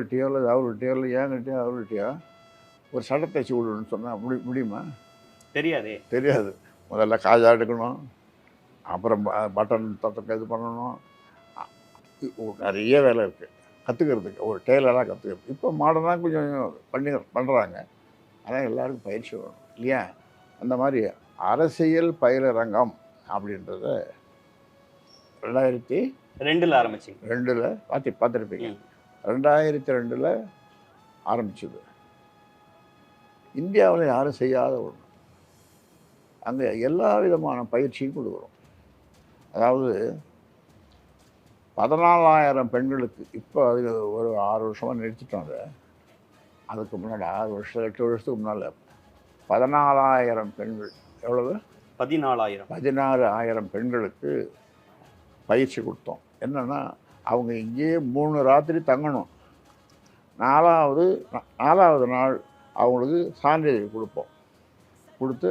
கிட்டயோ இல்லை அவர்கிட்டயோ இல்லை ஏங்கிட்டயோ அவர்கிட்டயோ ஒரு சட்டை தைச்சி விடணும்னு சொன்னால் முடி முடியுமா? தெரியாதே. தெரியாது. முதல்ல காஜா எடுக்கணும். அப்புறம் பட்டன் தட்டை இது பண்ணணும். நிறைய வேலை இருக்குது கற்றுக்கிறதுக்கு ஒரு டெய்லராக கற்றுக்கிறது இப்போ மாடர்னாக கொஞ்சம் பண்ணி பண்ணுறாங்க ஆனால் எல்லாருக்கும் பயிற்சி வேணும் இல்லையா? அந்த மாதிரி அரசியல் பயிலரங்கம் அப்படின்றத ரெண்டாயிரத்தி ரெண்டுல ஆரம்பிச்சிங்க. ரெண்டில் பார்த்து பார்த்துருப்பீங்க. ரெண்டாயிரத்தி ரெண்டில் ஆரம்பிச்சது. இந்தியாவில் யாரும் செய்யாத ஒன்று அங்கே எல்லா விதமான பயிற்சியும் கொடுக்குறோம் அதாவது பதினாலாயிரம் பெண்களுக்கு இப்போ அது ஒரு ஆறு வருஷமாக நிறுத்திட்டோம் அதை அதுக்கு முன்னாடி ஆறு வருஷம் எட்டு வருஷத்துக்கு முன்னால் பதினாலாயிரம் பெண்கள் எவ்வளவு? பதினாலாயிரம். பதினாறு ஆயிரம் பெண்களுக்கு பயிற்சி கொடுத்தோம். என்னென்னா அவங்க இங்கேயே மூணு ராத்திரி தங்கணும் நாலாவது நாலாவது நாள் அவங்களுக்கு சான்றிதழ் கொடுப்போம் கொடுத்து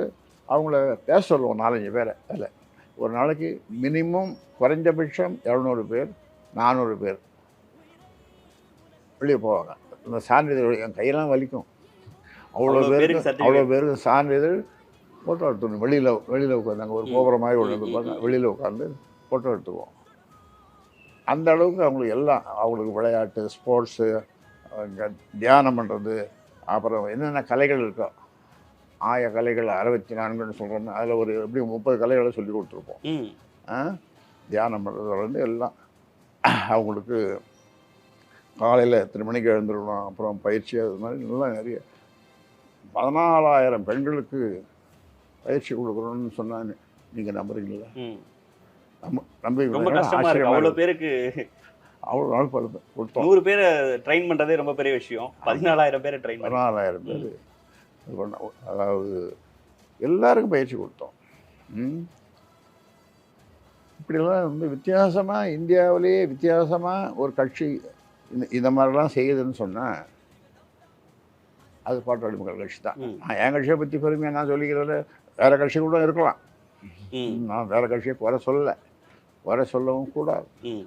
அவங்கள பேச சொல்லுவோம் நாலஞ்சு பேரை அதில் ஒரு நாளைக்கு மினிமம் குறைஞ்சபட்சம் இரநூறு பேர் நானூறு பேர் வெளியே போவாங்க இந்த சான்றிதழ் என் கையெல்லாம் வலிக்கும் அவ்வளோ பேருக்கு. அவ்வளோ பேருக்கு சான்றிதழ் ஃபோட்டோ எடுத்துக்கணும் வெளியில் வெளியில் உட்காந்தாங்க ஒரு. கோபுரம் மாதிரி ஒன்று. வெளியில் உட்காந்து ஃபோட்டோ எடுத்துக்குவோம் அந்த அளவுக்கு அவங்களுக்கு எல்லாம் அவங்களுக்கு விளையாட்டு ஸ்போர்ட்ஸு தியானம் பண்ணுறது அப்புறம் என்னென்ன கலைகள் இருக்கோ ஆய கலைகள் அறுபத்தி நான்குன்னு சொல்கிறோம் அதில் ஒரு எப்படி முப்பது கலைகளை சொல்லி கொடுத்துருப்போம்? தியானம் பண்ணுறதுலேருந்து எல்லாம் அவங்களுக்கு காலையில் எத்தனை மணிக்கு எழுந்துருக்கணும் அப்புறம் பயிற்சி அது மாதிரி நல்லா நிறைய. பதினாலாயிரம் பெண்களுக்கு பயிற்சி கொடுக்குறோன்னு சொன்னாங்க நீங்கள் நம்புறீங்களா? ரொம்ப நம்புவீங்களா கஷ்டமா இருக்கு. இருக்கு. பேருக்கு அவ்வளோ நாள் கொடுத்தோம். நூறு பேரை ட்ரெயின் பண்றதே ரொம்ப பெரிய விஷயம். பதினாலாயிரம் பேரை ட்ரெயின் பதினாலாயிரம் பேர். அதாவது எல்லாருக்கும் பயிற்சி கொடுத்தோம். இப்படிலாம் வந்து வித்தியாசமாக இந்தியாவிலேயே வித்தியாசமாக ஒரு கட்சி இந்த இந்த மாதிரிலாம் செய்யுதுன்னு சொன்னால் அது பாட்டாளி மக்கள் கட்சி தான். நான் என் கட்சியை பற்றி பெருமையாக நான் சொல்லிக்கிறதுல வேறு கட்சி கூட இருக்கலாம். நான் வேறு கட்சியை குறை சொல்லலை. குறை சொல்லவும் கூடாது ம்